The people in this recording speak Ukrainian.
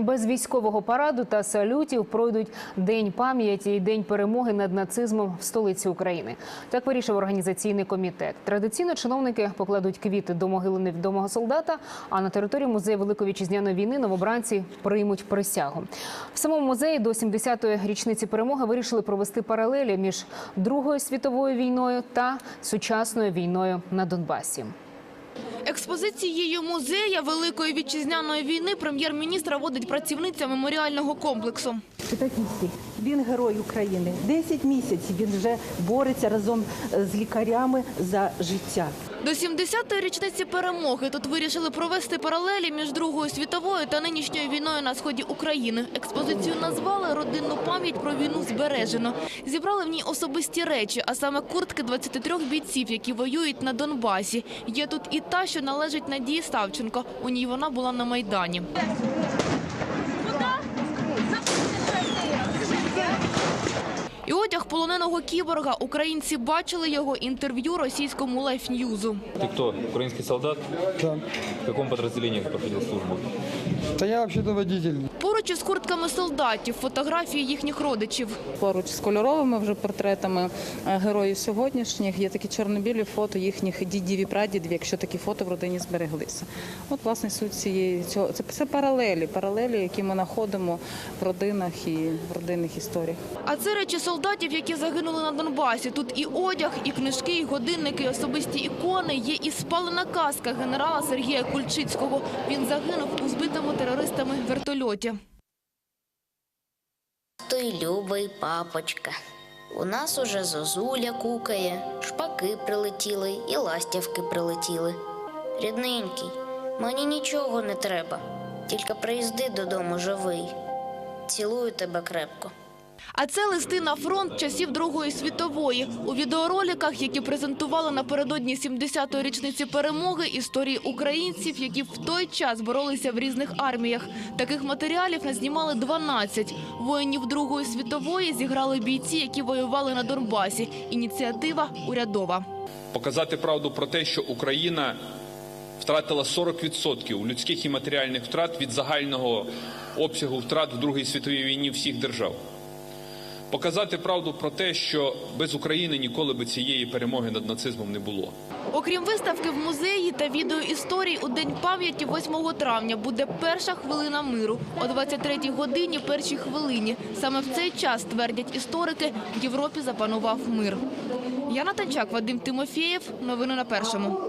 Без військового параду та салютів пройдуть День пам'яті і День перемоги над нацизмом в столиці України. Так вирішив організаційний комітет. Традиційно чиновники покладуть квіти до могили невідомого солдата. А на території музею Великої вітчизняної війни новобранці приймуть присягу. В самому музеї до 70-ї річниці перемоги вирішили провести паралелі між Другою світовою війною та сучасною війною на Донбасі. Експозицією музея Великої вітчизняної війни прем'єр-міністра водить працівниця меморіального комплексу. Читайте. Він герой України. 10 місяців він вже бореться разом з лікарями за життя. До 70-ї річниці перемоги тут вирішили провести паралелі між Другою світовою та нинішньою війною на сході України. Експозицію назвали «Родинну пам'ять про війну збережено». Зібрали в ній особисті речі, а саме куртки 23 бійців, які воюють на Донбасі. Є тут і та, що належить Надії Савченко. У ній вона була на Майдані. І одяг полоненого кіборга. Українці бачили його інтерв'ю російському лайфньюзу. Ти хто український солдат? Так. В якому підрозділенні проходив проходил службу? Та я вообще-то водитель. Поруч із куртками солдатів, фотографії їхніх родичів. Поруч з кольоровими вже портретами е, героїв сьогоднішніх є такі чорно-білі фото їхніх дідів і прадідів, якщо такі фото в родині збереглися. От власне суть цієї цього це, це паралелі, паралелі, які ми знаходимо в родинах і в родинних історіях. А це речі солдатів, які загинули на Донбасі. Тут і одяг, і книжки, і годинники, і особисті ікони. Є і спалена каска генерала Сергія Кульчицького. Він загинув у збитому терористами вертольоті. Той любий папочка. У нас уже зозуля кукає, шпаки прилетіли і ластівки прилетіли. Рідненький, мені нічого не треба, тільки приїзди додому живий. Цілую тебе крепко. А це листи на фронт часів Другої світової. У відеороликах, які презентували напередодні 70-ї річниці перемоги, історії українців, які в той час боролися в різних арміях. Таких матеріалів назнімали 12. Воїнів Другої світової зіграли бійці, які воювали на Донбасі. Ініціатива урядова. показати правду про те, що Україна втратила 40% людських і матеріальних втрат від загального обсягу втрат в Другій світовій війні всіх держав. Показати правду про те, що без України ніколи би цієї перемоги над нацизмом не було. Окрім виставки в музеї та відеоісторій, у День пам'яті 8 травня буде перша хвилина миру. О 23-й годині першій хвилині. Саме в цей час, твердять історики, в Європі запанував мир. Яна Танчак, Вадим Тимофєєв. Новини на Першому.